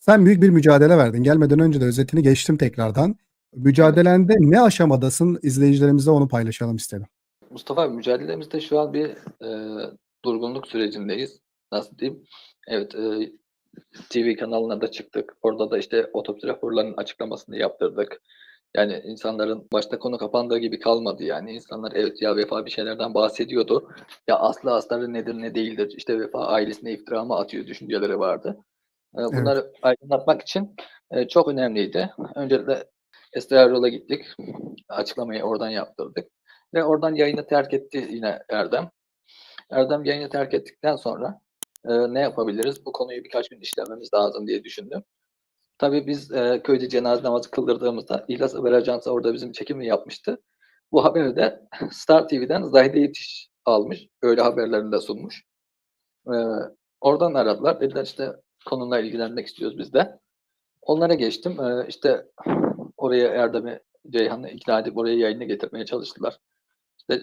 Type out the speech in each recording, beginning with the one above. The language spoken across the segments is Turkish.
Sen büyük bir mücadele verdin. Gelmeden önce de özetini geçtim tekrardan. Mücadelende ne aşamadasın? İzleyicilerimize onu paylaşalım istedim. Mustafa abi mücadelemizde şu an bir e, durgunluk sürecindeyiz. Nasıl diyeyim? Evet, e, TV kanalına da çıktık. Orada da işte otopsi raporlarının açıklamasını yaptırdık. Yani insanların başta konu kapandığı gibi kalmadı yani. İnsanlar evet ya Vefa bir şeylerden bahsediyordu. Ya aslı astarı nedir ne değildir. İşte Vefa ailesine iftira mı atıyor düşünceleri vardı. E, bunları aydınlatmak için e, çok önemliydi. Öncelikle Esra Erol'a gittik. Açıklamayı oradan yaptırdık. Ve oradan yayını terk etti yine Erdem. Erdem yayını terk ettikten sonra e, ne yapabiliriz? Bu konuyu birkaç gün işlememiz lazım diye düşündüm. Tabii biz e, köyde cenaze namazı kıldırdığımızda İhlas Haber Ajansı orada bizim çekimini yapmıştı. Bu haberi de Star TV'den Zahide Yetiş almış. Öyle haberlerini de sunmuş. E, oradan aradılar. Dediler işte konuyla ilgilenmek istiyoruz biz de. Onlara geçtim. E, işte oraya Erdem'i, Ceyhan'ı ikna edip oraya yayına getirmeye çalıştılar. İşte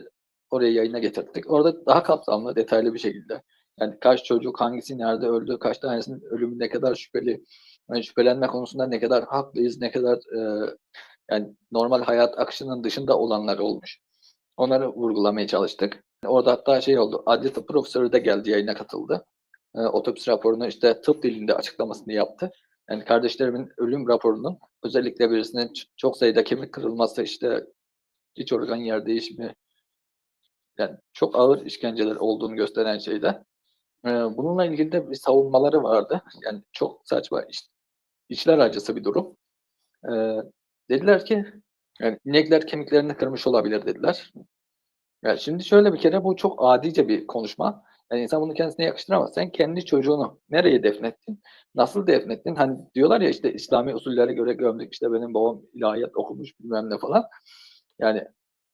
oraya yayına getirdik. Orada daha kapsamlı, detaylı bir şekilde yani kaç çocuk, hangisi nerede öldü, kaç tanesinin ölümü ne kadar şüpheli, yani şüphelenme konusunda ne kadar haklıyız, ne kadar e, yani normal hayat akışının dışında olanlar olmuş. Onları vurgulamaya çalıştık. Orada hatta şey oldu, adli tıp profesörü de geldi yayına katıldı. E, otopsi raporunu işte tıp dilinde açıklamasını yaptı. Yani kardeşlerimin ölüm raporunun özellikle birisinin çok sayıda kemik kırılması, işte iç organ yer değişimi, yani çok ağır işkenceler olduğunu gösteren şeyde. Ee, bununla ilgili de bir savunmaları vardı. Yani çok saçma, iç, içler acısı bir durum. Ee, dediler ki, yani inekler kemiklerini kırmış olabilir dediler. Yani şimdi şöyle bir kere bu çok adice bir konuşma. Yani insan bunu kendisine yakıştıramaz. Sen kendi çocuğunu nereye defnettin? Nasıl defnettin? Hani diyorlar ya işte İslami usullere göre gömdük. İşte benim babam ilahiyat okumuş bilmem ne falan. Yani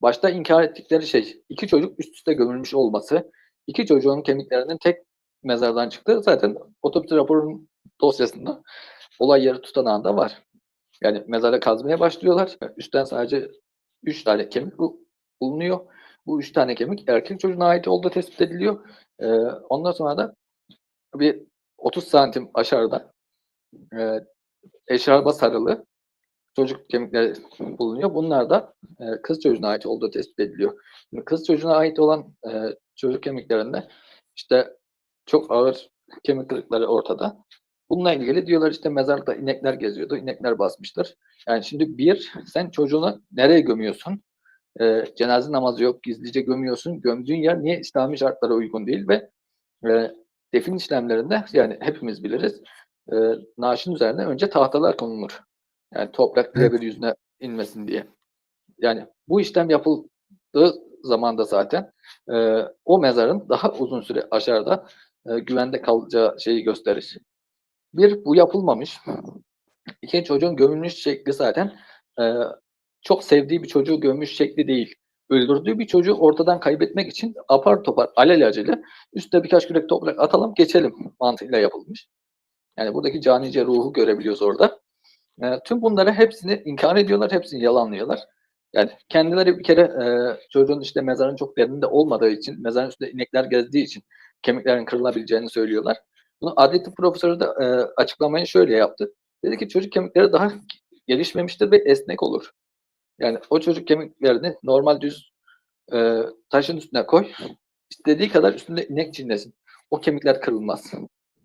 başta inkar ettikleri şey iki çocuk üst üste gömülmüş olması. iki çocuğun kemiklerinin tek mezardan çıktığı zaten otopsi raporunun dosyasında olay yeri tutanağında var. Yani mezara kazmaya başlıyorlar. Üstten sadece üç tane kemik bulunuyor. Bu üç tane kemik erkek çocuğuna ait olduğu tespit ediliyor. Ee, ondan sonra da bir 30 santim aşağıda e, eşarba sarılı çocuk kemikleri bulunuyor. Bunlar da e, kız çocuğuna ait olduğu tespit ediliyor. Şimdi kız çocuğuna ait olan e, çocuk kemiklerinde işte çok ağır kemik kırıkları ortada. Bununla ilgili diyorlar işte mezarda inekler geziyordu. inekler basmıştır. Yani şimdi bir, sen çocuğunu nereye gömüyorsun? E, cenaze namazı yok, gizlice gömüyorsun. Gömdüğün yer niye İslami şartlara uygun değil ve e, defin işlemlerinde yani hepimiz biliriz e, naaşın üzerine önce tahtalar konulur. Yani toprak birebir Evet. yüzüne inmesin diye. Yani bu işlem yapıldığı zamanda zaten e, o mezarın daha uzun süre aşağıda e, güvende kalacağı şeyi gösterir. Bir, bu yapılmamış. İki, çocuğun gömülmüş şekli zaten e, çok sevdiği bir çocuğu gömmüş şekli değil. Öldürdüğü bir çocuğu ortadan kaybetmek için apar topar alelacele üstte birkaç kürek toprak atalım geçelim mantığıyla yapılmış. Yani buradaki canice ruhu görebiliyoruz orada. E, tüm bunları hepsini inkar ediyorlar, hepsini yalanlıyorlar. Yani kendileri bir kere e, çocuğun işte mezarın çok derininde olmadığı için, mezarın üstünde inekler gezdiği için kemiklerin kırılabileceğini söylüyorlar. Bunu adli tıp profesörü de e, açıklamayı şöyle yaptı. Dedi ki çocuk kemikleri daha gelişmemiştir ve esnek olur. Yani o çocuk kemiklerini normal düz e, taşın üstüne koy. istediği kadar üstünde inek çinlesin. O kemikler kırılmaz.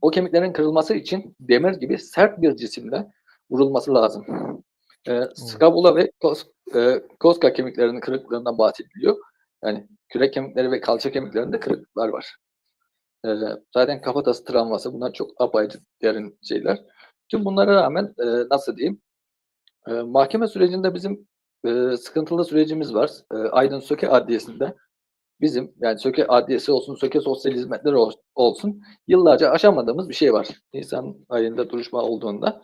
O kemiklerin kırılması için demir gibi sert bir cisimle vurulması lazım. E, skabula ve kos, e, koska kemiklerinin kırıklığından bahsediliyor. Yani kürek kemikleri ve kalça kemiklerinde kırıklıklar var. E, zaten kafatası travması bunlar çok apayrı derin şeyler. Tüm bunlara rağmen e, nasıl diyeyim e, mahkeme sürecinde bizim e, sıkıntılı sürecimiz var. E, Aydın Söke Adliyesi'nde bizim yani Söke Adliyesi olsun, Söke Sosyal Hizmetler ol, olsun yıllarca aşamadığımız bir şey var. Nisan ayında duruşma olduğunda.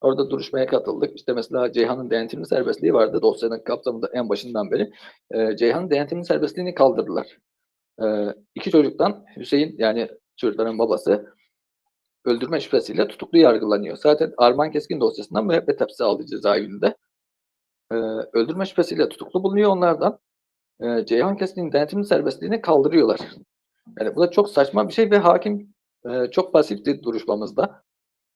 Orada duruşmaya katıldık. İşte mesela Ceyhan'ın denetimli serbestliği vardı dosyanın kapsamında en başından beri. E, Ceyhan'ın denetimli serbestliğini kaldırdılar. E, iki çocuktan Hüseyin yani çocukların babası öldürme şüphesiyle tutuklu yargılanıyor. Zaten Arman Keskin dosyasından müebbet hapsi aldı cezaevinde. E, öldürme şüphesiyle tutuklu bulunuyor onlardan. E, Ceyhan Keskin'in denetimli serbestliğini kaldırıyorlar. Yani bu da çok saçma bir şey ve hakim e, çok pasifti duruşmamızda.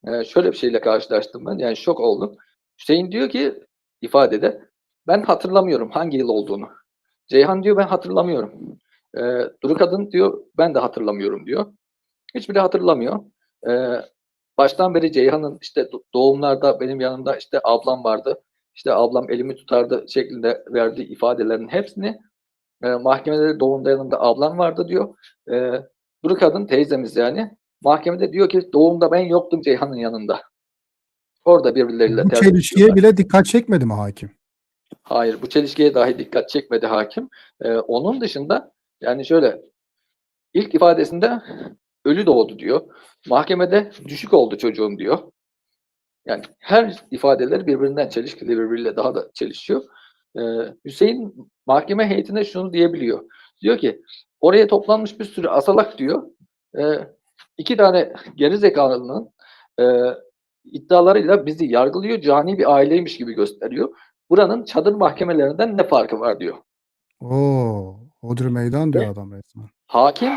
e, şöyle bir şeyle karşılaştım ben. Yani şok oldum. Hüseyin diyor ki ifadede ben hatırlamıyorum hangi yıl olduğunu. Ceyhan diyor ben hatırlamıyorum. E, Duru kadın diyor ben de hatırlamıyorum diyor. Hiçbiri hatırlamıyor. E, baştan beri Ceyhan'ın işte do- doğumlarda benim yanımda işte ablam vardı. İşte ablam elimi tutardı şeklinde verdiği ifadelerin hepsini e, mahkemede doğumda yanımda ablam vardı diyor. E, Duru kadın teyzemiz yani. Mahkemede diyor ki doğumda ben yoktum Ceyhan'ın yanında. Orada birbirleriyle Bu çelişkiye bile dikkat çekmedi mi hakim? Hayır bu çelişkiye dahi dikkat çekmedi hakim. Ee, onun dışında yani şöyle ilk ifadesinde ölü doğdu diyor. Mahkemede düşük oldu çocuğum diyor. Yani her ifadeleri birbirinden çelişkili birbiriyle daha da çelişiyor. Ee, Hüseyin mahkeme heyetine şunu diyebiliyor. Diyor ki oraya toplanmış bir sürü asalak diyor. Ee, iki tane geri zekalının e, iddialarıyla bizi yargılıyor. Cani bir aileymiş gibi gösteriyor. Buranın çadır mahkemelerinden ne farkı var diyor. Oo, Hodri meydan diyor Ve- adam resmen. Hakim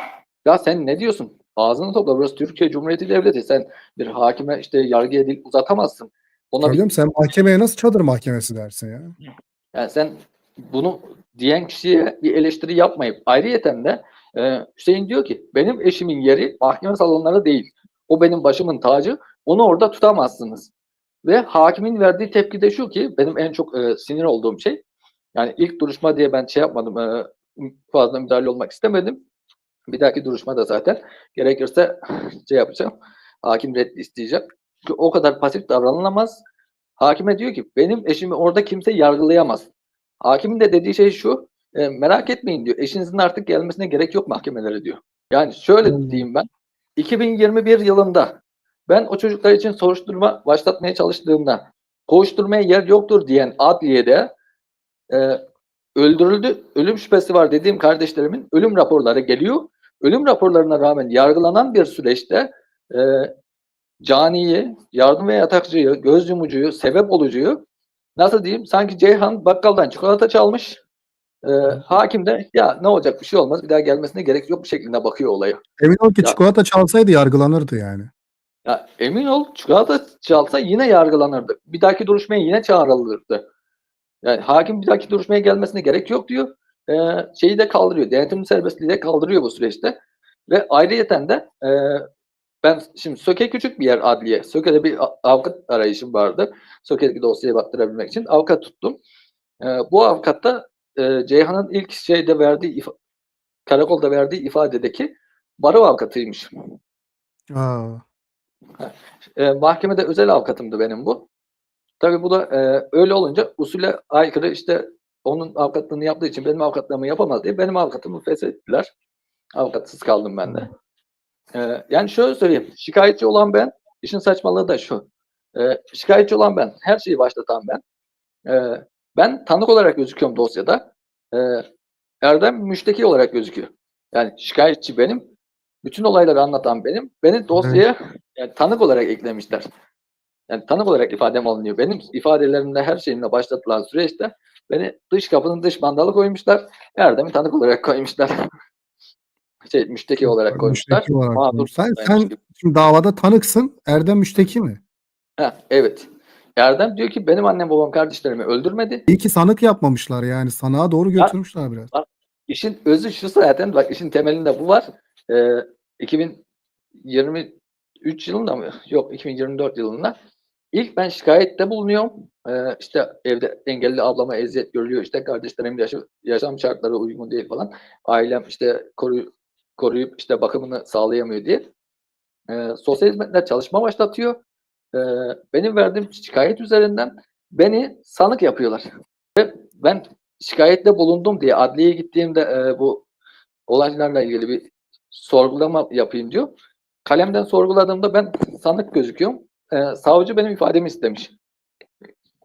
ya sen ne diyorsun? Ağzını topla burası Türkiye Cumhuriyeti Devleti. Sen bir hakime işte yargıya dil uzatamazsın. Ona bir, sen mahkemeye nasıl çadır mahkemesi dersin ya? yani sen bunu diyen kişiye bir eleştiri yapmayıp ayrıyeten de e, Hüseyin diyor ki benim eşimin yeri mahkeme salonları değil. O benim başımın tacı. Onu orada tutamazsınız. Ve hakimin verdiği tepki de şu ki benim en çok e, sinir olduğum şey yani ilk duruşma diye ben şey yapmadım e, fazla müdahale olmak istemedim. Bir dahaki duruşmada zaten gerekirse şey yapacağım. Hakim reddi isteyeceğim. Çünkü o kadar pasif davranılamaz. Hakime diyor ki benim eşimi orada kimse yargılayamaz. Hakimin de dediği şey şu. e, merak etmeyin diyor. Eşinizin artık gelmesine gerek yok mahkemelere diyor. Yani şöyle Hmm. diyeyim ben. 2021 yılında ben o çocuklar için soruşturma başlatmaya çalıştığımda koğuşturmaya yer yoktur diyen adliyede e, öldürüldü, ölüm şüphesi var dediğim kardeşlerimin ölüm raporları geliyor. Ölüm raporlarına rağmen yargılanan bir süreçte e, caniyi, yardım ve yatakçıyı, göz yumucuyu, sebep olucuyu nasıl diyeyim sanki Ceyhan bakkaldan çikolata çalmış. E, hakim de ya ne olacak bir şey olmaz bir daha gelmesine gerek yok bir şekilde bakıyor olaya. Emin ol ki Ya- çikolata çalsaydı yargılanırdı yani. Ya emin ol çikolata çalsa yine yargılanırdı. Bir dahaki duruşmaya yine çağrılırdı. Yani hakim bir dahaki duruşmaya gelmesine gerek yok diyor. Ee, şeyi de kaldırıyor. Denetim serbestliği de kaldırıyor bu süreçte. Ve ayrıyeten de e, ben şimdi Söke küçük bir yer adliye. Söke'de bir avukat arayışım vardı. Söke'deki dosyaya baktırabilmek için avukat tuttum. Ee, bu avukat da e, Ceyhan'ın ilk şeyde verdiği karakolda verdiği ifadedeki baro avukatıymış. Aa, E, mahkemede özel avukatımdı benim bu. Tabii bu da e, öyle olunca usule aykırı işte onun avukatlığını yaptığı için benim avukatlığımı yapamaz diye benim avukatımı feshettiler. Avukatsız kaldım ben de. E, yani şöyle söyleyeyim. Şikayetçi olan ben. işin saçmalığı da şu. E, şikayetçi olan ben. Her şeyi başlatan ben. E, ben tanık olarak gözüküyorum dosyada. E, Erdem müşteki olarak gözüküyor. Yani şikayetçi benim. Bütün olayları anlatan benim. Beni dosyaya yani tanık olarak eklemişler. Yani tanık olarak ifadem alınıyor. Benim ifadelerimde her şeyimle başlatılan süreçte beni dış kapının dış mandalı koymuşlar. Erdem'i tanık olarak koymuşlar. şey, müşteki olarak koymuşlar. müşteki olarak Mağdur. Sen, sen şimdi davada tanıksın. Erdem müşteki mi? Heh, evet. Erdem diyor ki benim annem babam kardeşlerimi öldürmedi. İyi ki sanık yapmamışlar yani. Sanığa doğru götürmüşler biraz. İşin özü şu zaten bak işin temelinde bu var. Ee, 2023 yılında mı? Yok 2024 yılında ilk ben şikayette bulunuyorum. Ee, işte evde engelli ablama eziyet görülüyor. İşte kardeşlerim yaşı- yaşam şartları uygun değil falan. Ailem işte koru, koruyup işte bakımını sağlayamıyor diye. Ee, sosyal hizmetler çalışma başlatıyor. Ee, benim verdiğim şikayet üzerinden beni sanık yapıyorlar. Ve ben şikayette bulundum diye adliyeye gittiğimde e, bu olaylarla ilgili bir sorgulama yapayım diyor. Kalemden sorguladığımda ben sanık gözüküyorum. E, savcı benim ifademi istemiş.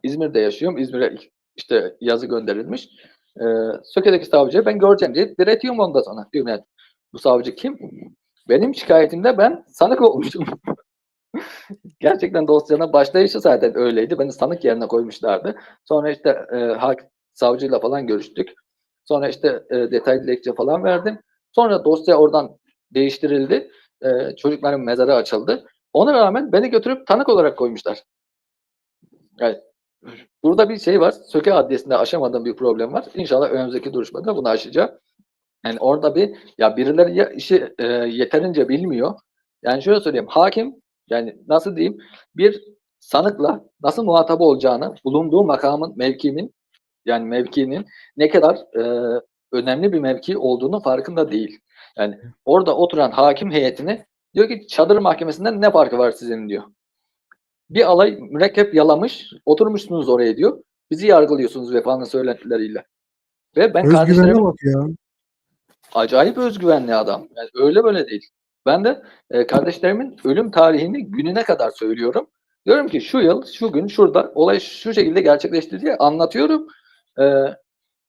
İzmir'de yaşıyorum. İzmir'e işte yazı gönderilmiş. E, Söke'deki savcıya ben göreceğim diye diretiyorum ondan sonra. Diyorum yani bu savcı kim? Benim şikayetimde ben sanık olmuşum. Gerçekten dosyana başlayışı zaten öyleydi. Beni sanık yerine koymuşlardı. Sonra işte e, hak, savcıyla falan görüştük. Sonra işte e, detaylı dilekçe falan verdim. Sonra dosya oradan değiştirildi. E, çocukların mezarı açıldı. Ona rağmen beni götürüp tanık olarak koymuşlar. Yani burada bir şey var. Söke Adliyesi'nde aşamadığım bir problem var. İnşallah önümüzdeki duruşmada bunu aşacağım. Yani orada bir ya birileri ya işi e, yeterince bilmiyor. Yani şöyle söyleyeyim. Hakim yani nasıl diyeyim bir sanıkla nasıl muhatap olacağını bulunduğu makamın mevkimin yani mevkinin ne kadar e, önemli bir mevki olduğunu farkında değil. Yani orada oturan hakim heyetini diyor ki çadır mahkemesinden ne farkı var sizin diyor. Bir alay mürekkep yalamış, oturmuşsunuz oraya diyor. Bizi yargılıyorsunuz vefanın söylentileriyle. Ve ben kardeşlerime bak ya. acayip özgüvenli adam. Yani öyle böyle değil. Ben de e, kardeşlerimin ölüm tarihini gününe kadar söylüyorum. Diyorum ki şu yıl, şu gün, şurada olay şu şekilde gerçekleşti diye anlatıyorum. E,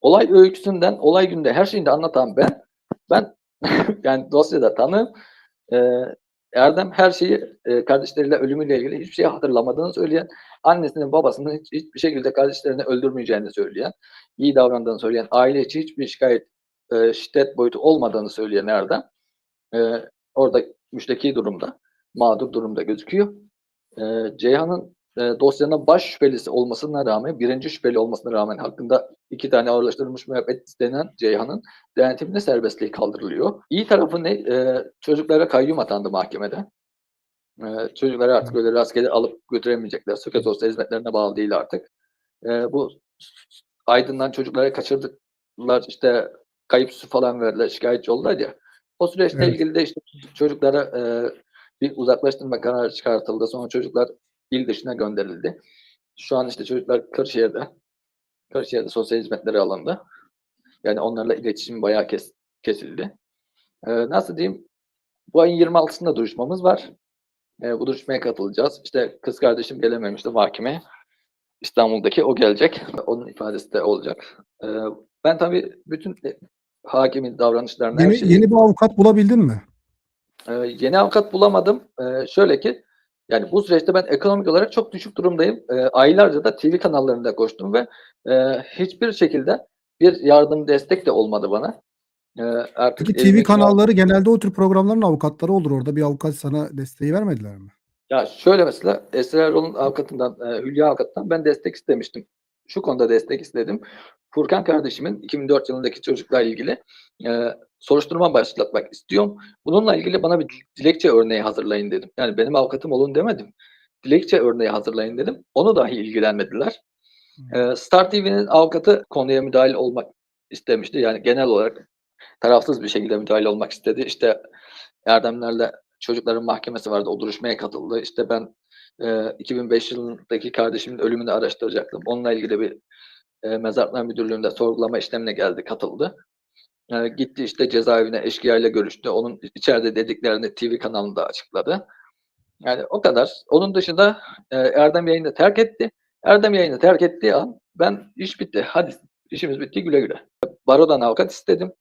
olay öyküsünden, olay günde her şeyini de anlatan ben. Ben yani dosyada tanığım. E, Erdem her şeyi e, kardeşleriyle ölümüyle ilgili hiçbir şey hatırlamadığını söyleyen, annesinin babasının hiç, hiçbir şekilde kardeşlerini öldürmeyeceğini söyleyen, iyi davrandığını söyleyen, aile içi hiçbir şikayet, e, şiddet boyutu olmadığını söyleyen Erdem e, orada müşteki durumda, mağdur durumda gözüküyor. Ceyhan'ın e, dosyanın baş şüphelisi olmasına rağmen, birinci şüpheli olmasına rağmen hakkında iki tane ağırlaştırılmış müebbet istenen Ceyhan'ın denetimli serbestliği kaldırılıyor. İyi tarafı ne? E, çocuklara kayyum atandı mahkemede. E, çocukları artık öyle rastgele alıp götüremeyecekler. Söke Sosyal Hizmetlerine bağlı değil artık. E, bu Aydın'dan çocuklara kaçırdılar işte kayıp süsü falan verdiler şikayetçi oldular ya. O süreçle Evet. ilgili de işte çocuklara e, bir uzaklaştırma kararı çıkartıldı. Sonra çocuklar il dışına gönderildi. Şu an işte çocuklar Kırşehir'de. Kırşehir'de sosyal hizmetleri alındı. Yani onlarla iletişim bayağı kes, kesildi. E, nasıl diyeyim? Bu ayın 26'sında duruşmamız var. E, bu duruşmaya katılacağız. İşte kız kardeşim gelememişti mahkemeye. İstanbul'daki o gelecek. Onun ifadesi de olacak. E, ben tabii bütün e, hakimin davranışlarını her Yeni, şeyi... yeni bir avukat bulabildin mi? Ee, yeni avukat bulamadım. Ee, şöyle ki yani bu süreçte ben ekonomik olarak çok düşük durumdayım. Ee, aylarca da TV kanallarında koştum ve e, hiçbir şekilde bir yardım destek de olmadı bana. Artık Peki TV kanalları genelde o tür programların avukatları olur. Orada bir avukat sana desteği vermediler mi? Ya şöyle mesela Esra Erol'un avukatından, e, Hülya avukattan ben destek istemiştim. Şu konuda destek istedim. Furkan kardeşimin 2004 yılındaki çocukla ilgili e, soruşturma başlatmak istiyorum. Bununla ilgili bana bir dilekçe örneği hazırlayın dedim. Yani benim avukatım olun demedim. Dilekçe örneği hazırlayın dedim. Onu dahi ilgilenmediler. E, Star TV'nin avukatı konuya müdahil olmak istemişti. Yani genel olarak tarafsız bir şekilde müdahil olmak istedi. İşte Erdemlerle çocukların mahkemesi vardı. O duruşmaya katıldı. İşte ben e, 2005 yılındaki kardeşimin ölümünü araştıracaktım. Onunla ilgili bir e, mezarlık müdürlüğünde sorgulama işlemine geldi, katıldı. E, gitti işte cezaevine eşkıya ile görüştü. Onun içeride dediklerini TV kanalında açıkladı. Yani o kadar. Onun dışında e, Erdem yayını terk etti. Erdem yayını terk ettiği an ben iş bitti. Hadi işimiz bitti güle güle. Barodan avukat istedim.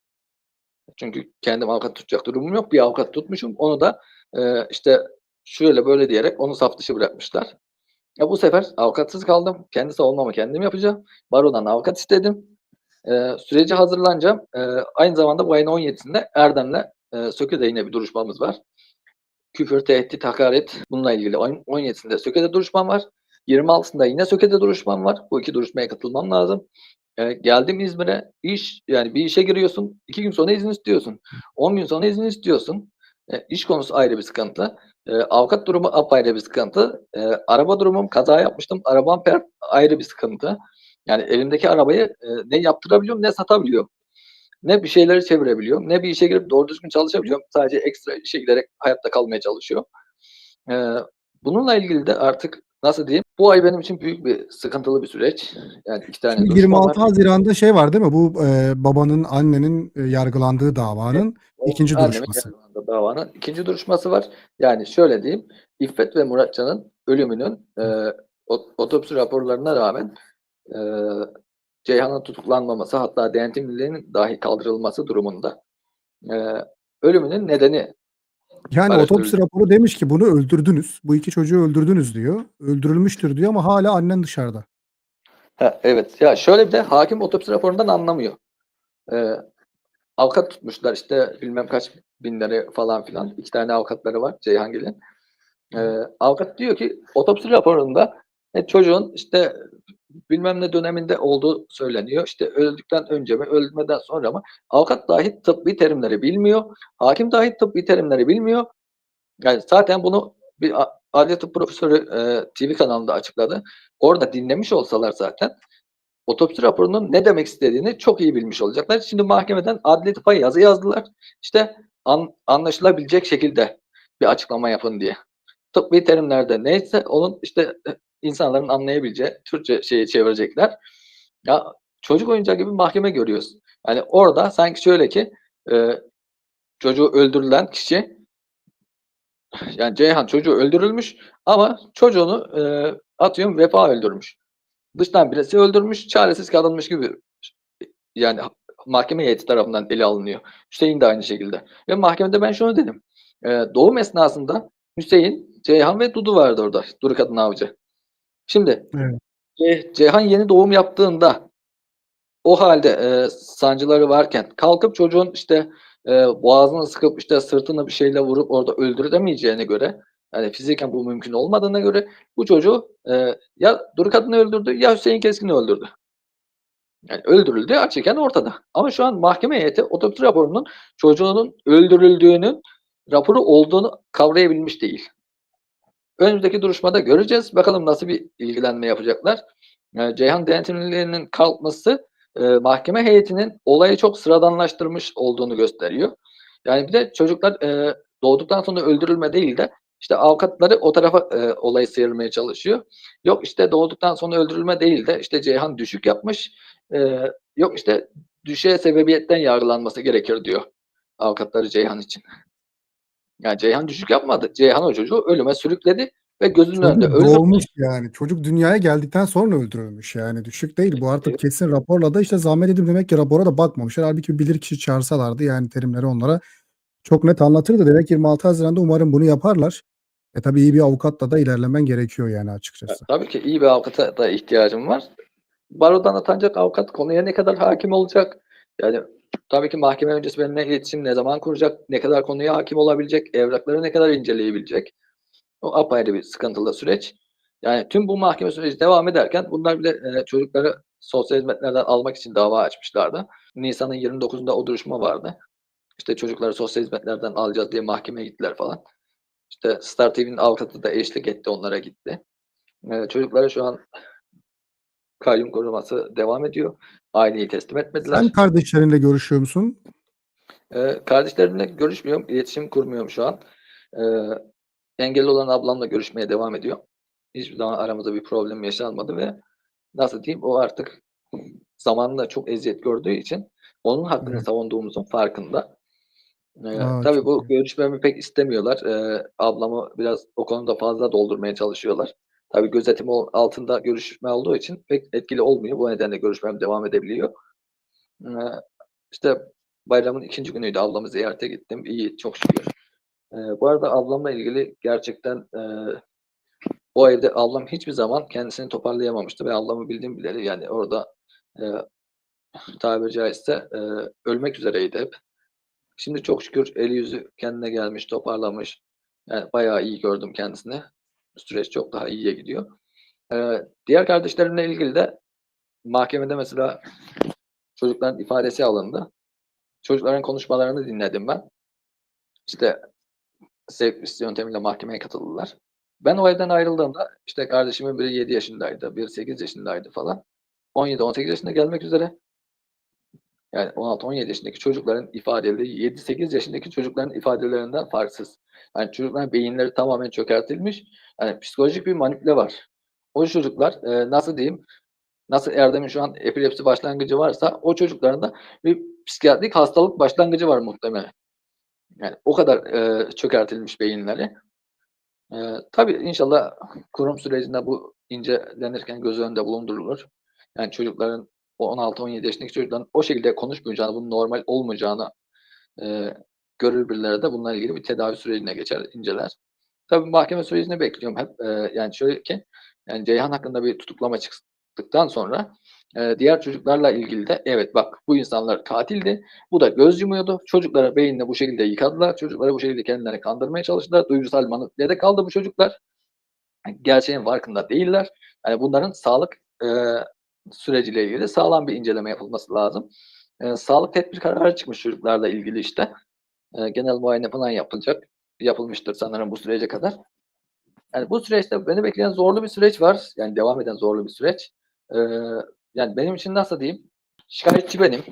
Çünkü kendim avukat tutacak durumum yok. Bir avukat tutmuşum. Onu da e, işte şöyle böyle diyerek onu saf dışı bırakmışlar. Ya bu sefer avukatsız kaldım. Kendi savunmamı kendim yapacağım. Barodan avukat istedim. E, süreci hazırlanacağım. E, aynı zamanda bu ayın 17'sinde Erdem'le e, Söke'de yine bir duruşmamız var. Küfür, tehdit, hakaret bununla ilgili ayın 17'sinde Söke'de duruşmam var. 26'sında yine Söke'de duruşmam var. Bu iki duruşmaya katılmam lazım. E, geldim İzmir'e iş yani bir işe giriyorsun. iki gün sonra izin istiyorsun. 10 gün sonra izin istiyorsun. E, iş konusu ayrı bir sıkıntı. E, avukat durumu apayrı bir sıkıntı. E, araba durumum kaza yapmıştım. Arabam per ayrı bir sıkıntı. Yani elimdeki arabayı e, ne yaptırabiliyorum ne satabiliyorum. Ne bir şeyleri çevirebiliyorum. Ne bir işe girip doğru düzgün çalışabiliyorum. Sadece ekstra işe giderek hayatta kalmaya çalışıyor. E, bununla ilgili de artık nasıl diyeyim? Bu ay benim için büyük bir sıkıntılı bir süreç. Yani iki tane Şimdi duruşma 26 var. Haziran'da şey var değil mi? Bu e, babanın, annenin e, yargılandığı davanın ikinci Annemin duruşması. davanın ikinci duruşması var. Yani şöyle diyeyim. İffet ve Muratcan'ın ölümünün e, ot- otopsi raporlarına rağmen e, Ceyhan'ın tutuklanmaması hatta denetimliliğinin dahi kaldırılması durumunda e, ölümünün nedeni Yani otopsi raporu demiş ki bunu öldürdünüz. Bu iki çocuğu öldürdünüz diyor. Öldürülmüştür diyor ama hala annen dışarıda. Ha, evet. Ya şöyle bir de hakim otopsi raporundan anlamıyor. Ee, avukat tutmuşlar işte bilmem kaç bin lira falan filan. İki tane avukatları var Ceyhangil'in. Ee, avukat diyor ki otopsi raporunda e, çocuğun işte bilmem ne döneminde olduğu söyleniyor. İşte öldükten önce mi, ölmeden sonra mı? Avukat dahi tıbbi terimleri bilmiyor. Hakim dahi tıbbi terimleri bilmiyor. Yani zaten bunu bir adli tıp profesörü e, TV kanalında açıkladı. Orada dinlemiş olsalar zaten otopsi raporunun ne demek istediğini çok iyi bilmiş olacaklar. Şimdi mahkemeden adli tıpa yazı yazdılar. İşte an- anlaşılabilecek şekilde bir açıklama yapın diye. Tıbbi terimlerde neyse onun işte insanların anlayabileceği Türkçe şeyi çevirecekler. Ya çocuk oyuncağı gibi mahkeme görüyoruz. Yani orada sanki şöyle ki e, çocuğu öldürülen kişi yani Ceyhan çocuğu öldürülmüş ama çocuğunu e, atıyorum vefa öldürmüş. Dıştan birisi öldürmüş, çaresiz kalınmış gibi yani mahkeme heyeti tarafından ele alınıyor. Hüseyin de aynı şekilde. Ve mahkemede ben şunu dedim. E, doğum esnasında Hüseyin, Ceyhan ve Dudu vardı orada. Duru Kadın Avcı. Şimdi Evet. Ce- Ceyhan yeni doğum yaptığında o halde e, sancıları varken kalkıp çocuğun işte e, boğazını sıkıp işte sırtını bir şeyle vurup orada öldüremeyeceğine göre yani fiziken bu mümkün olmadığına göre bu çocuğu e, ya Duru Kadın'ı öldürdü ya Hüseyin Keskin'i öldürdü. Yani öldürüldü açıkken ortada. Ama şu an mahkeme heyeti otopsi raporunun çocuğunun öldürüldüğünün raporu olduğunu kavrayabilmiş değil. Önümüzdeki duruşmada göreceğiz. Bakalım nasıl bir ilgilenme yapacaklar. E, Ceyhan denetimliliğinin kalkması e, mahkeme heyetinin olayı çok sıradanlaştırmış olduğunu gösteriyor. Yani bir de çocuklar e, doğduktan sonra öldürülme değil de işte avukatları o tarafa e, olayı sıyırmaya çalışıyor. Yok işte doğduktan sonra öldürülme değil de işte Ceyhan düşük yapmış. E, yok işte düşeye sebebiyetten yargılanması gerekir diyor avukatları Ceyhan için. Yani Ceyhan düşük yapmadı. Ceyhan o çocuğu ölüme sürükledi ve gözünün önünde öldürdü. doğmuş yani. Çocuk dünyaya geldikten sonra öldürülmüş yani. Düşük değil. Bu artık Evet. kesin raporla da işte zahmet edip demek ki rapora da bakmamışlar. Halbuki bilir kişi çağırsalardı yani terimleri onlara çok net anlatırdı. Demek 26 Haziran'da umarım bunu yaparlar. E tabii iyi bir avukatla da ilerlemen gerekiyor yani açıkçası. Tabii ki iyi bir avukata da ihtiyacım var. Barodan atanacak avukat konuya ne kadar hakim olacak? Yani tabii ki mahkeme öncesi benimle iletişim ne zaman kuracak? Ne kadar konuya hakim olabilecek? Evrakları ne kadar inceleyebilecek? O apayrı bir sıkıntılı süreç. Yani tüm bu mahkeme süreci devam ederken bunlar bile e, çocukları sosyal hizmetlerden almak için dava açmışlardı. Nisan'ın 29'unda o duruşma vardı. İşte çocukları sosyal hizmetlerden alacağız diye mahkemeye gittiler falan. İşte Star TV'nin avukatı da eşlik etti onlara gitti. Ee, çocuklara şu an kayyum koruması devam ediyor. Aileyi teslim etmediler. Sen kardeşlerinle görüşüyor musun? Ee, kardeşlerimle görüşmüyorum. iletişim kurmuyorum şu an. Ee, engelli olan ablamla görüşmeye devam ediyor. Hiçbir zaman aramızda bir problem yaşanmadı ve nasıl diyeyim o artık zamanında çok eziyet gördüğü için onun hakkını Evet. savunduğumuzun farkında. Ee, Aa, tabii bu iyi. görüşmemi pek istemiyorlar. Ee, ablamı biraz o konuda fazla doldurmaya çalışıyorlar. Tabii gözetim altında görüşme olduğu için pek etkili olmuyor. Bu nedenle görüşmem devam edebiliyor. Ee, işte bayramın ikinci günüydü. Ablamı ziyarete gittim. İyi, çok şükür. Ee, bu arada ablamla ilgili gerçekten e, o evde ablam hiçbir zaman kendisini toparlayamamıştı ve ablamı bildiğim bileli yani orada e, tabiri caizse e, ölmek üzereydi hep. Şimdi çok şükür eli yüzü kendine gelmiş, toparlamış. Yani bayağı iyi gördüm kendisini. Süreç çok daha iyiye gidiyor. Ee, diğer kardeşlerimle ilgili de mahkemede mesela çocukların ifadesi alındı. Çocukların konuşmalarını dinledim ben. İşte sevk yöntemiyle mahkemeye katıldılar. Ben o evden ayrıldığımda işte kardeşimin biri 7 yaşındaydı, biri 8 yaşındaydı falan. 17-18 yaşına gelmek üzere. Yani 16-17 yaşındaki çocukların ifadeleri 7-8 yaşındaki çocukların ifadelerinden farksız. Yani çocukların beyinleri tamamen çökertilmiş. Yani psikolojik bir manipüle var. O çocuklar e, nasıl diyeyim nasıl Erdem'in şu an epilepsi başlangıcı varsa o çocukların da bir psikiyatrik hastalık başlangıcı var muhtemelen. Yani o kadar e, çökertilmiş beyinleri. E, tabii inşallah kurum sürecinde bu incelenirken göz önünde bulundurulur. Yani çocukların o 16-17 yaşındaki çocukların o şekilde konuşmayacağını, bunun normal olmayacağını e, görür birileri de bununla ilgili bir tedavi sürecine geçer, inceler. Tabii mahkeme sürecini bekliyorum hep. E, yani şöyle ki, yani Ceyhan hakkında bir tutuklama çıktıktan sonra e, diğer çocuklarla ilgili de evet bak bu insanlar katildi. Bu da göz yumuyordu. Çocuklara beynini bu şekilde yıkadılar. Çocukları bu şekilde kendilerini kandırmaya çalıştılar. Duygusal manipülede kaldı bu çocuklar. Gerçeğin farkında değiller. Yani bunların sağlık e, süreciyle ilgili sağlam bir inceleme yapılması lazım. E, sağlık tedbir kararı çıkmış çocuklarla ilgili işte. E, genel muayene falan yapılacak. Yapılmıştır sanırım bu sürece kadar. Yani bu süreçte beni bekleyen zorlu bir süreç var. Yani devam eden zorlu bir süreç. Ee, yani benim için nasıl diyeyim? Şikayetçi benim.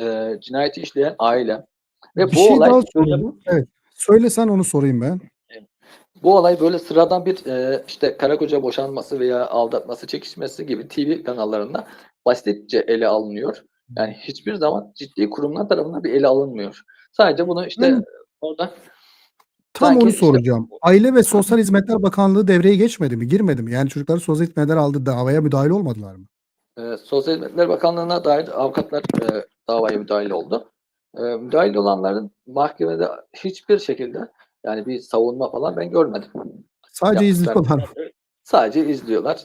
Ee, cinayeti işleyen ailem. Ve Bir bu şey olay daha sorayım. Evet. Söylesen onu sorayım ben. bu olay böyle sıradan bir e, işte karı koca boşanması veya aldatması, çekişmesi gibi TV kanallarında basitçe ele alınıyor. Yani hiçbir zaman ciddi kurumlar tarafından bir ele alınmıyor. Sadece bunu işte Ben- orada Tam onu işte- soracağım. Aile ve Sosyal Hizmetler Bakanlığı devreye geçmedi mi? Girmedi mi? Yani çocukları sosyal hizmetler aldı davaya müdahale olmadılar mı? E, Sosyal Hizmetler Bakanlığı'na dair avukatlar e, davaya müdahil oldu. E, müdahil olanların mahkemede hiçbir şekilde yani bir savunma falan ben görmedim. Sadece Yapmışlar. izliyorlar? Sadece izliyorlar.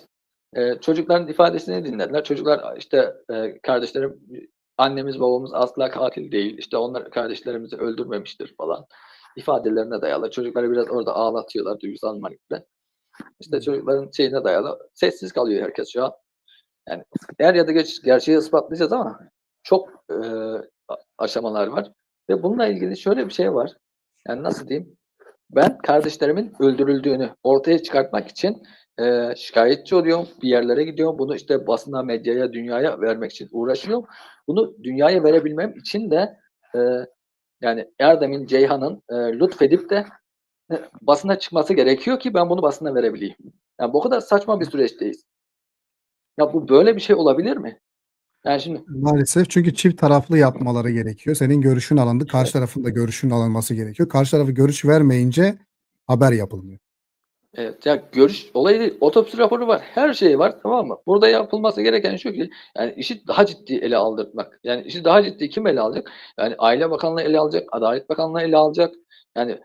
E, çocukların ifadesini dinlediler. Çocuklar işte e, kardeşlerim annemiz babamız asla katil değil. İşte onlar kardeşlerimizi öldürmemiştir falan. İfadelerine dayalı. Çocukları biraz orada ağlatıyorlar duygusal manipüle. İşte çocukların şeyine dayalı. Sessiz kalıyor herkes şu an. Yani er ya da geç gerçeği ispatlayacağız ama çok e, aşamalar var. Ve bununla ilgili şöyle bir şey var. Yani nasıl diyeyim? Ben kardeşlerimin öldürüldüğünü ortaya çıkartmak için e, şikayetçi oluyorum. Bir yerlere gidiyorum. Bunu işte basına, medyaya, dünyaya vermek için uğraşıyorum. Bunu dünyaya verebilmem için de e, yani Erdem'in, Ceyhan'ın e, lütfedip de e, basına çıkması gerekiyor ki ben bunu basına verebileyim. Yani bu kadar saçma bir süreçteyiz. Ya bu böyle bir şey olabilir mi? Yani şimdi Maalesef çünkü çift taraflı yapmaları gerekiyor. Senin görüşün alındı. Karşı tarafın da görüşünün alınması gerekiyor. Karşı tarafı görüş vermeyince haber yapılmıyor. Evet, ya görüş olayı değil. Otopsi raporu var. Her şey var tamam mı? Burada yapılması gereken şu ki yani işi daha ciddi ele aldırmak. Yani işi daha ciddi kim ele alacak? Yani Aile Bakanlığı ele alacak, Adalet Bakanlığı ele alacak. Yani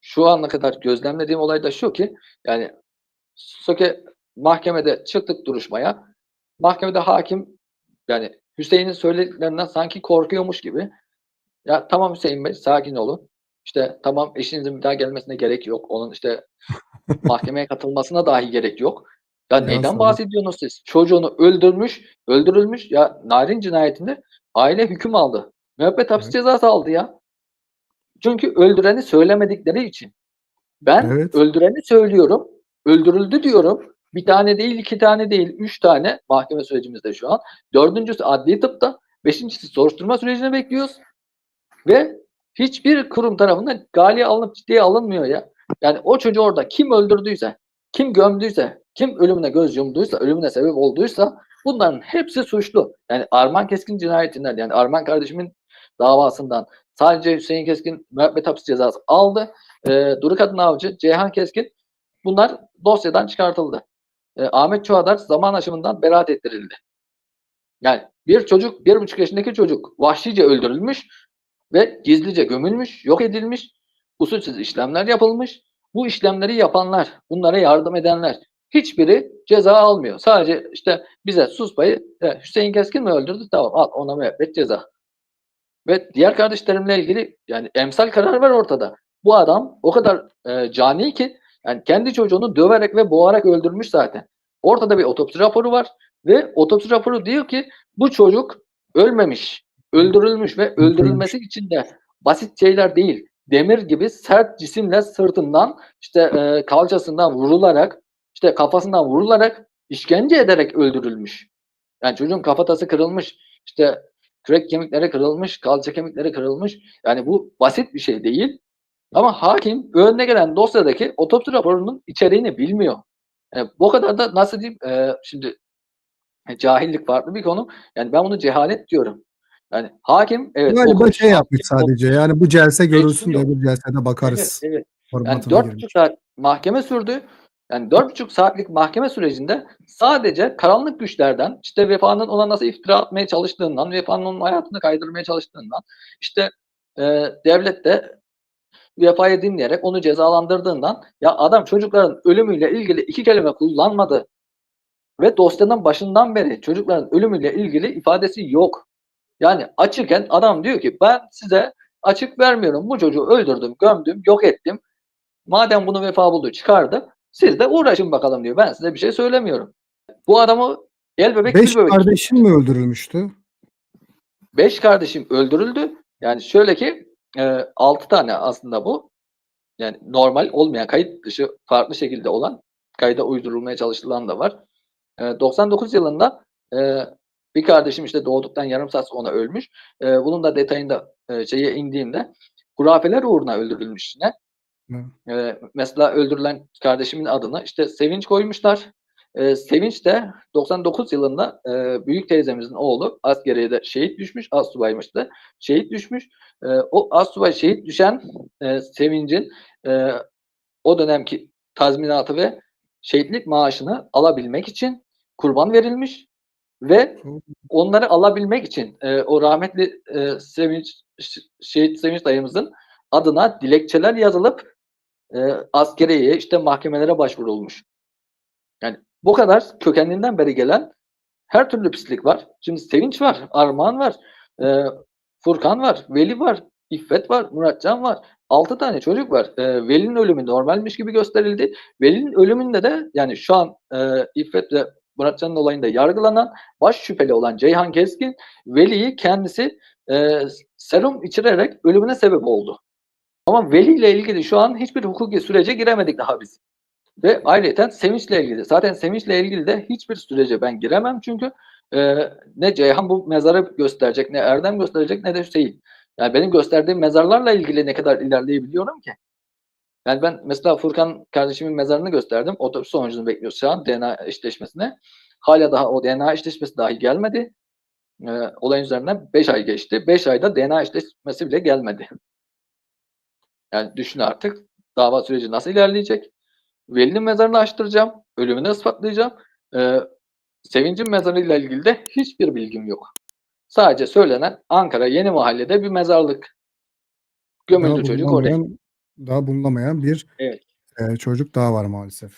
şu ana kadar gözlemlediğim olay da şu ki yani Söke mahkemede çıktık duruşmaya. Mahkemede hakim yani Hüseyin'in söylediklerinden sanki korkuyormuş gibi. Ya tamam Hüseyin Bey sakin olun. İşte tamam eşinizin bir daha gelmesine gerek yok. Onun işte mahkemeye katılmasına dahi gerek yok. Ya Ya neyden sana- bahsediyorsunuz siz? Çocuğunu öldürmüş, öldürülmüş. Ya Narin cinayetinde aile hüküm aldı. Müebbet hapis Evet. cezası aldı ya. Çünkü öldüreni söylemedikleri için. Ben Evet. öldüreni söylüyorum. Öldürüldü diyorum. Bir tane değil, iki tane değil, üç tane mahkeme sürecimizde şu an. Dördüncüsü adli tıpta. Beşincisi soruşturma sürecini bekliyoruz. Ve hiçbir kurum tarafından galiye alınıp ciddiye alınmıyor ya. Yani o çocuğu orada kim öldürdüyse, kim gömdüyse, kim ölümüne göz yumduysa, ölümüne sebep olduysa bunların hepsi suçlu. Yani Arman Keskin cinayetinden yani Arman kardeşimin davasından sadece Hüseyin Keskin müebbet hapis cezası aldı. Ee, Duru Kadın Avcı, Ceyhan Keskin bunlar dosyadan çıkartıldı. Ee, Ahmet Çuadar zaman aşımından beraat ettirildi. Yani bir çocuk, bir buçuk yaşındaki çocuk vahşice öldürülmüş ve gizlice gömülmüş, yok edilmiş, usulsüz işlemler yapılmış. Bu işlemleri yapanlar, bunlara yardım edenler hiçbiri ceza almıyor. Sadece işte bize sus payı "E, Hüseyin Keskin mi öldürdü? Tamam al ona müebbet ceza. Ve diğer kardeşlerimle ilgili yani emsal karar var ortada. Bu adam o kadar e, cani ki yani kendi çocuğunu döverek ve boğarak öldürmüş zaten. Ortada bir otopsi raporu var ve otopsi raporu diyor ki bu çocuk ölmemiş, öldürülmüş ve öldürülmesi için de basit şeyler değil. Demir gibi sert cisimle sırtından işte e, kalçasından vurularak işte kafasından vurularak işkence ederek öldürülmüş. Yani çocuğun kafatası kırılmış, işte kürek kemikleri kırılmış, kalça kemikleri kırılmış. Yani bu basit bir şey değil. Ama hakim önüne gelen dosyadaki otopsi raporunun içeriğini bilmiyor. Yani bu kadar da nasıl diyeyim e, şimdi e, cahillik farklı bir konu. Yani ben bunu cehalet diyorum. Yani hakim evet Galiba okumuş, şey yapmış hakim sadece. Yani bu celse görülsün de öbür celsede bakarız. Evet, evet. Yani formatına dört girmiş. buçuk saat mahkeme sürdü. Yani dört buçuk saatlik mahkeme sürecinde sadece karanlık güçlerden, işte Vefa'nın ona nasıl iftira atmaya çalıştığından, Vefa'nın onun hayatını kaydırmaya çalıştığından, işte e, devlet de Vefa'yı dinleyerek onu cezalandırdığından, ya adam çocukların ölümüyle ilgili iki kelime kullanmadı ve dosyanın başından beri çocukların ölümüyle ilgili ifadesi yok. Yani açıkken adam diyor ki ben size açık vermiyorum. Bu çocuğu öldürdüm, gömdüm, yok ettim. Madem bunu vefa buldu çıkardı. Siz de uğraşın bakalım diyor. Ben size bir şey söylemiyorum. Bu adamı el bebek Beş bebek. kardeşin mi öldürülmüştü? Beş kardeşim öldürüldü. Yani şöyle ki e, altı tane aslında bu. Yani normal olmayan kayıt dışı farklı şekilde olan kayda uydurulmaya çalışılan da var. E, 99 yılında e, bir kardeşim işte doğduktan yarım saat sonra ölmüş. E, bunun da detayında e, şeye indiğimde hurafeler uğruna öldürülmüş yine. E, mesela öldürülen kardeşimin adını işte Sevinç koymuşlar. E, Sevinç de 99 yılında e, büyük teyzemizin oğlu askeriye de şehit düşmüş. Astsubaymış da şehit düşmüş. E, o astsubay şehit düşen e, Sevinç'in e, o dönemki tazminatı ve şehitlik maaşını alabilmek için kurban verilmiş ve onları alabilmek için e, o rahmetli e, Sevinç şehit Sevinç dayımızın adına dilekçeler yazılıp e, askeriyeye işte mahkemelere başvurulmuş. Yani bu kadar kökenliğinden beri gelen her türlü pislik var. Şimdi Sevinç var, Armağan var, e, Furkan var, Veli var, İffet var, Muratcan var. Altı tane çocuk var. E, Veli'nin ölümü normalmiş gibi gösterildi. Veli'nin ölümünde de yani şu an e, İffet ve Muratcan'ın olayında yargılanan baş şüpheli olan Ceyhan Keskin Veli'yi kendisi e, serum içirerek ölümüne sebep oldu. Ama Veli ile ilgili şu an hiçbir hukuki sürece giremedik daha biz. Ve ayrıca Sevinç'le ilgili. Zaten Sevinç'le ilgili de hiçbir sürece ben giremem çünkü e, ne Ceyhan bu mezarı gösterecek, ne Erdem gösterecek, ne de Hüseyin. Yani benim gösterdiğim mezarlarla ilgili ne kadar ilerleyebiliyorum ki? Yani ben mesela Furkan kardeşimin mezarını gösterdim. Otopsi sonucunu bekliyoruz şu an DNA eşleşmesine. Hala daha o DNA eşleşmesi dahi gelmedi. E, olayın üzerinden 5 ay geçti. 5 ayda DNA eşleşmesi bile gelmedi. Yani düşün artık dava süreci nasıl ilerleyecek? Veli'nin mezarını açtıracağım. Ölümünü ispatlayacağım. Ee, Sevinç'in mezarıyla ilgili de hiçbir bilgim yok. Sadece söylenen Ankara Yeni Mahalle'de bir mezarlık. Gömüldü Daha çocuk oraya. Daha bulunamayan bir Evet. e, çocuk daha var maalesef.